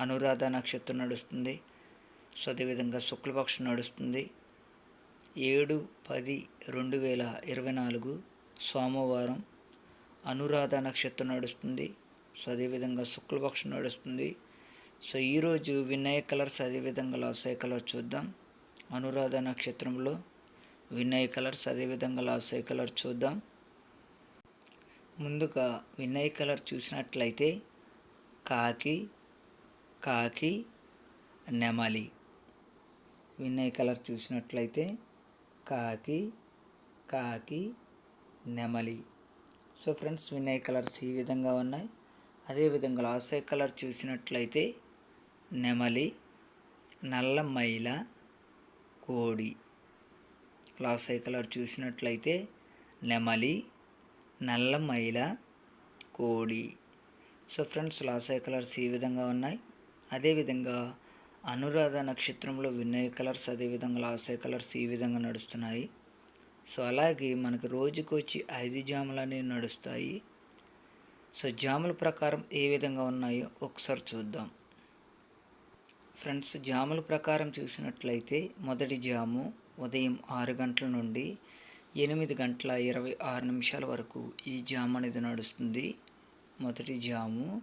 అనురాధ నక్షత్రం నడుస్తుంది. సో అదేవిధంగా శుక్లపక్షం నడుస్తుంది. ఏడు పది రెండు వేల ఇరవై నాలుగు సోమవారం అనురాధ నక్షత్రం నడుస్తుంది. సో అదేవిధంగా శుక్లపక్షం నడుస్తుంది. సో ఈరోజు వినయ కలర్స్ అదేవిధంగా లాసయ కలర్ చూద్దాం. అనురాధ నక్షత్రంలో వినయ కలర్స్ అదేవిధంగా లాసయ కలర్ చూద్దాం. ముందుగా వినయ కలర్ చూసినట్లయితే కాకి కాకి నెమలి. వినయ్ కలర్ చూసినట్లయితే కాకి కాకి నెమలి. సో ఫ్రెండ్స్ వినయ్ కలర్స్ ఈ విధంగా ఉన్నాయి. అదేవిధంగా లాసై కలర్ చూసినట్లయితే నెమలి నల్ల మైల కోడి. లాసై కలర్ చూసినట్లయితే నెమలి నల్ల మైల కోడి. సో ఫ్రెండ్స్ లాసై కలర్స్ ఈ విధంగా ఉన్నాయి. అదేవిధంగా అనురాధ నక్షత్రంలో వినయ కలర్స్ అదేవిధంగా లాసాయ కలర్స్ ఈ విధంగా నడుస్తున్నాయి. సో అలాగే మనకు రోజుకు వచ్చి ఐదు జాములు అనేవి నడుస్తాయి. సో జాముల ప్రకారం ఏ విధంగా ఉన్నాయో ఒకసారి చూద్దాం. ఫ్రెండ్స్ జాముల ప్రకారం చూసినట్లయితే మొదటి జాము ఉదయం ఆరు గంటల నుండి ఎనిమిది గంటల ఇరవై ఆరు నిమిషాల వరకు ఈ జాము అనేది నడుస్తుంది. మొదటి జాము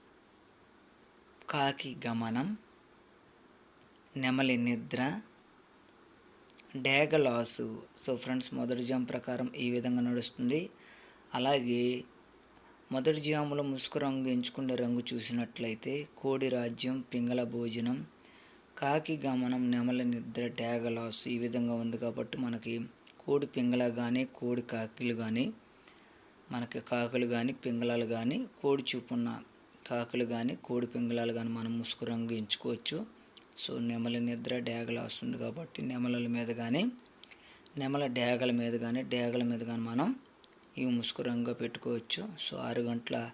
కాకి గమనం నెమలి నిద్ర డేగలాసు. సో ఫ్రెండ్స్ మొదటి జామ్ ప్రకారం ఈ విధంగా నడుస్తుంది. అలాగే మొదటి జాములో ముసుగు రంగు ఎంచుకునే రంగు చూసినట్లయితే కోడి రాజ్యం పింగళ భోజనం కాకి గమనం నెమల నిద్ర డ్యాగలాస్ ఈ విధంగా ఉంది కాబట్టి మనకి కోడి పింగళ కానీ కోడి కాకిలు కానీ మనకి కాకులు కానీ పింగళాలు కానీ కోడి చూపున్న కాకులు కానీ కోడి పింగళాలు కానీ మనం ముసుగు రంగు ఎంచుకోవచ్చు. సో నెమలి నిద్ర డేగల వస్తుంది కాబట్టి నెమలల మీద కానీ నెమల డేగల మీద కానీ డేగల మీద కానీ మనం ఇవి ముసుగు రంగుగా పెట్టుకోవచ్చు. సో ఆరు గంటల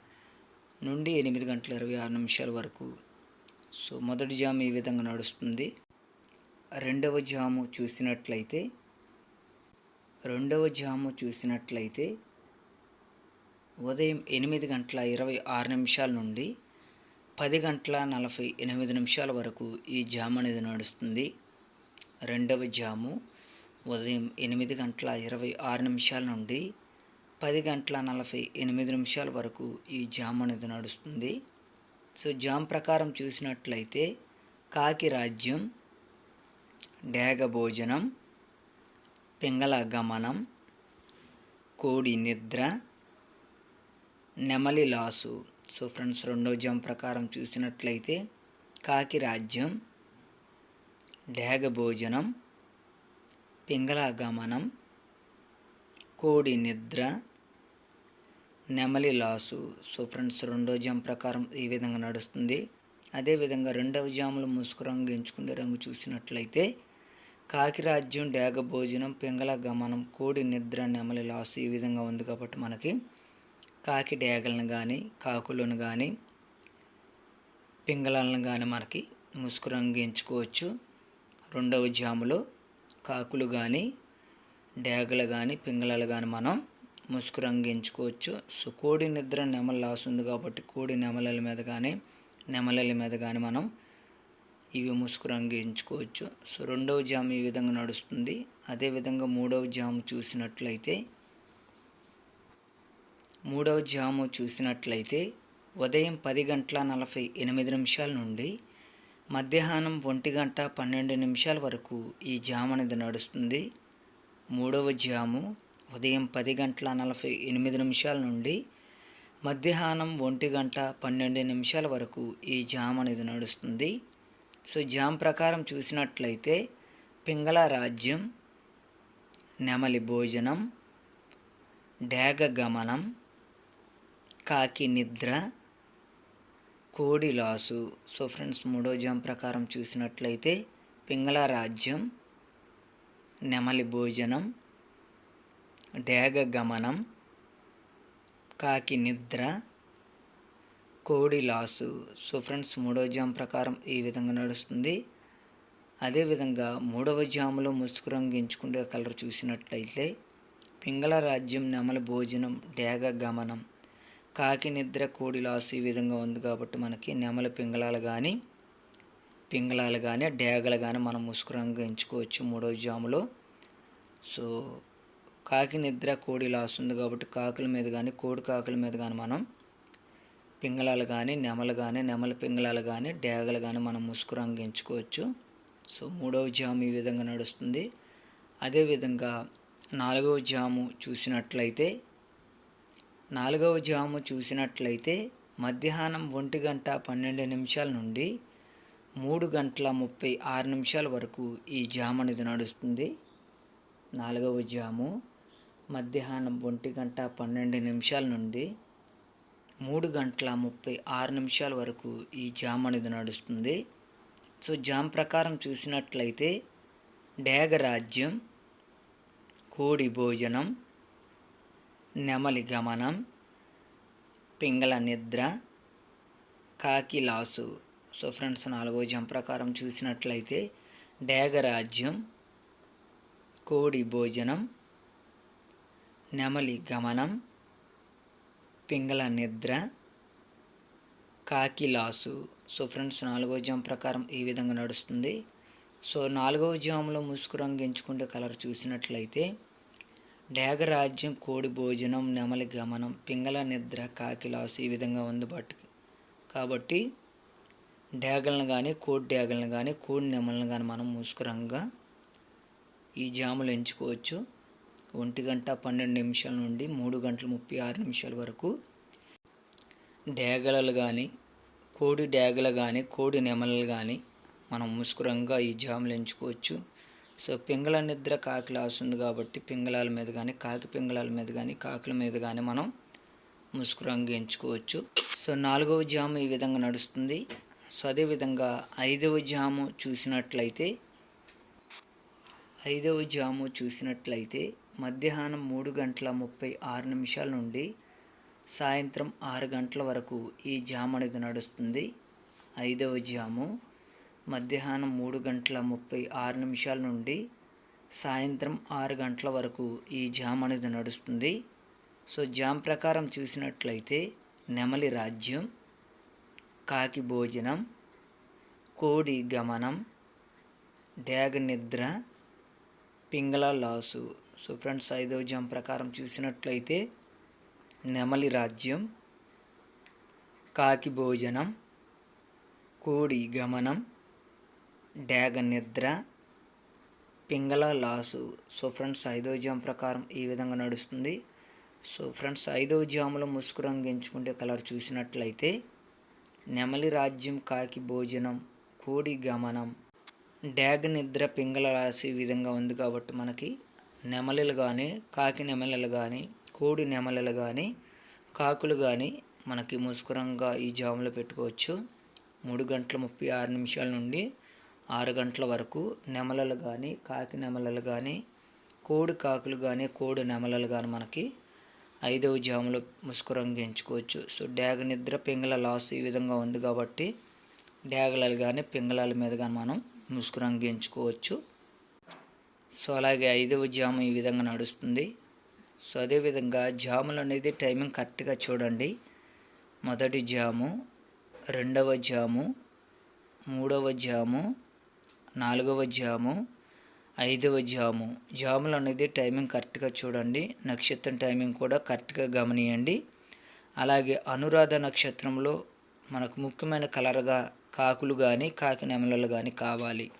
నుండి ఎనిమిది గంటల ఇరవై ఆరు నిమిషాల వరకు. సో మొదటి జాము ఈ విధంగా నడుస్తుంది. రెండవ జాము చూసినట్లయితే రెండవ జాము చూసినట్లయితే ఉదయం ఎనిమిది గంటల ఇరవై ఆరు నిమిషాల నుండి పది గంటల నలభై ఎనిమిది నిమిషాల వరకు ఈ జాము అనేది నడుస్తుంది. రెండవ జాము ఉదయం ఎనిమిది గంటల ఇరవై ఆరు నిమిషాల నుండి పది గంటల నలభై ఎనిమిది నిమిషాల వరకు ఈ జాము అనేది నడుస్తుంది. సో జామ్ ప్రకారం చూసినట్లయితే కాకి రాజ్యం డేగ భోజనం పింగళ గమనం కోడి నిద్ర నెమలి లాసు. సో ఫ్రెండ్స్ రెండో జం ప్రకారం చూసినట్లయితే కాకి రాజ్యం డేగ భోజనం పింగళాగమనం కోడి నిద్ర నెమలి లాసు. సో ఫ్రెండ్స్ రెండో జామ్ ప్రకారం ఈ విధంగా నడుస్తుంది. అదేవిధంగా రెండవ జాములు ముసుగు రంగు ఎంచుకునే రంగు చూసినట్లయితే కాకిరాజ్యం డేగ భోజనం పింగళ గమనం కోడి నిద్ర నెమలి లాసు ఈ విధంగా ఉంది కాబట్టి మనకి కాకి డేగలను కానీ కాకులను కానీ పింగళాలను కానీ మనకి ముసుగు రంగు ఎంచుకోవచ్చు. రెండవ జాములో కాకులు కానీ డేగలు కానీ పింగళాలు కానీ మనం ముసుగు రంగు ఎంచుకోవచ్చు. సో కోడి నిద్ర నెమలు లాస్ కాబట్టి కోడి నెమలల మీద కానీ నెమలల మీద కానీ మనం ఇవి ముసుగు రంగు ఎంచుకోవచ్చు. సో రెండవ జాము ఈ విధంగా నడుస్తుంది. అదేవిధంగా మూడవ జాము చూసినట్లయితే మూడవ జాము చూసినట్లయితే ఉదయం పది గంటల నలభై ఎనిమిది నిమిషాల నుండి మధ్యాహ్నం ఒంటి గంట పన్నెండు నిమిషాల వరకు ఈ జామ్ అనేది నడుస్తుంది. మూడవ జాము ఉదయం పది గంటల నలభై ఎనిమిది నిమిషాల నుండి మధ్యాహ్నం ఒంటి గంట పన్నెండు నిమిషాల వరకు ఈ జామ్ అనేది నడుస్తుంది. సో జామ్ ప్రకారం చూసినట్లయితే పింగళ రాజ్యం నెమలి భోజనం డేగ గమనం కాకి నిద్ర కోడి లాసు. సో ఫ్రెండ్స్ మూడో జామ్ ప్రకారం చూసినట్లయితే పింగళ రాజ్యం నెమలి భోజనం డేగ గమనం కాకి నిద్ర కోడి లాసు. సో ఫ్రెండ్స్ మూడో జామ్ ప్రకారం ఈ విధంగా నడుస్తుంది. అదేవిధంగా మూడవ జాములో ముసుగు రంగు ఎంచుకుంటే కలర్ చూసినట్లయితే పింగళ రాజ్యం నెమలి భోజనం డేగ గమనం కాకి నిద్ర కోడి లాసు ఈ విధంగా ఉంది కాబట్టి మనకి నెమల పింగళాలు కానీ పింగళాలు కానీ డేగలు కానీ మనం ముసుగు రంగు ఎంచుకోవచ్చు మూడవ జాములో. సో కాకి నిద్ర కోడి లాస్ ఉంది కాబట్టి కాకుల మీద కానీ కోడి కాకుల మీద కానీ మనం పింగళాలు కానీ నెమలు కానీ నెమల పింగళాలు కానీ డేగలు కానీ మనం ముసుగు రంగు ఎంచుకోవచ్చు. సో మూడవ జాము ఈ విధంగా నడుస్తుంది. అదేవిధంగా నాలుగవ జాము చూసినట్లయితే నాలుగవ జాము చూసినట్లయితే మధ్యాహ్నం ఒంటి గంట పన్నెండు నిమిషాల నుండి మూడు గంటల ముప్పై ఆరు నిమిషాల వరకు ఈ జాము అనేది నడుస్తుంది. నాలుగవ జాము మధ్యాహ్నం ఒంటి గంట పన్నెండు నిమిషాల నుండి మూడు గంటల ముప్పై ఆరు నిమిషాల వరకు ఈ జామ్ అనేది నడుస్తుంది. సో జామ్ ప్రకారం చూసినట్లయితే డేగ రాజ్యం కోడి భోజనం నెమలి గమనం పింగళ నిద్ర కాకి లాసు. సో ఫ్రెండ్స్ నాలుగో జం ప్రకారం చూసినట్లయితే డేగరాజ్యం కోడి భోజనం నెమలి గమనం పింగళ నిద్ర కాకి లాసు. సో ఫ్రెండ్స్ నాలుగో జామ్ ప్రకారం ఈ విధంగా నడుస్తుంది. సో నాలుగవ జాములో ముసుగు రంగు ఎంచుకుంటే కలర్ చూసినట్లయితే డేగరాజ్యం కోడి భోజనం నెమలి గమనం పింగళ నిద్ర కాకిలాసు ఈ విధంగా ఉంది బట్ కాబట్టి డేగలను కానీ కోడి డేగలను కానీ కోడి నెమలను కానీ మనం ముసుకురంగా ఈ జాములు ఎంచుకోవచ్చు. ఒంటి గంట పన్నెండు నిమిషాల నుండి మూడు గంటల ముప్పై ఆరు నిమిషాల వరకు డేగలలు కానీ కోడి డేగలు కానీ కోడి నెమలలు కానీ మనం ముసుకురంగా ఈ జాములు ఎంచుకోవచ్చు. సో పింగళ నిద్ర కాకి వస్తుంది కాబట్టి పింగళాల మీద కానీ కాకి పింగళాల మీద కానీ కాకుల మీద కానీ మనం ముసుగు రంగు ఎంచుకోవచ్చు. సో నాలుగవ జాము ఈ విధంగా నడుస్తుంది. సో అదేవిధంగా ఐదవ జాము చూసినట్లయితే ఐదవ జాము చూసినట్లయితే మధ్యాహ్నం మూడు గంటల ముప్పై ఆరు నిమిషాల నుండి సాయంత్రం ఆరు గంటల వరకు ఈ జాము అనేది నడుస్తుంది. ఐదవ జాము. మధ్యాహ్నం మూడు గంటల ముప్పై ఆరు నిమిషాల నుండి సాయంత్రం ఆరు గంటల వరకు ఈ జామ్ అనేది నడుస్తుంది. సో జామ్ ప్రకారం చూసినట్లయితే నెమలి రాజ్యం కాకి భోజనం కోడి గమనం డేగ నిద్ర పింగళ లాసు. సో ఫ్రెండ్స్ ఐదవ జామ్ ప్రకారం చూసినట్లయితే నెమలి రాజ్యం కాకి భోజనం కోడి గమనం డ్యాగ నిద్ర పింగళ లాసు. సో ఫ్రెండ్స్ ఐదో జామ్ ప్రకారం ఈ విధంగా నడుస్తుంది. సో ఫ్రెండ్స్ ఐదో జాములో ముసుగు రంగు ఎంచుకుంటే కలర్ చూసినట్లయితే నెమలి రాజ్యం కాకి భోజనం కోడి గమనం డ్యాగ్ నిద్ర పింగళ రాసి ఈ విధంగా ఉంది కాబట్టి మనకి నెమలిలు కానీ కాకి నెమలలు కానీ కోడి నెమలలు కానీ కాకులు కానీ మనకి ముసుకురంగా ఈ జాములో పెట్టుకోవచ్చు. మూడు గంటల ముప్పై ఆరు నిమిషాల నుండి ఆరు గంటల వరకు నెమలలు కానీ కాకి నెమలలు కానీ కోడి కాకులు కానీ కోడి నెమలలు కానీ మనకి ఐదవ జాములో ముసుకురంగు ఎంచుకోవచ్చు. సో డ్యాగ నిద్ర పింగళ లాస్ ఈ విధంగా ఉంది కాబట్టి డ్యాగలలు కానీ పింగళాల మీద కానీ మనం ముసుకురంగు ఎంచుకోవచ్చు. సో అలాగే ఐదవ జాము ఈ విధంగా నడుస్తుంది. సో అదేవిధంగా జాములు అనేది టైమింగ్ కరెక్ట్గా చూడండి. మొదటి జాము రెండవ జాము మూడవ జాము నాలుగవ జాము ఐదవ జాము. జాములు అనేది టైమింగ్ కరెక్ట్గా చూడండి. నక్షత్రం టైమింగ్ కూడా కరెక్ట్గా గమనియండి. అలాగే అనురాధ నక్షత్రంలో మనకు ముఖ్యమైన కలర్గా కాకులు కానీ కాకి నెమలలు కానీ కావాలి.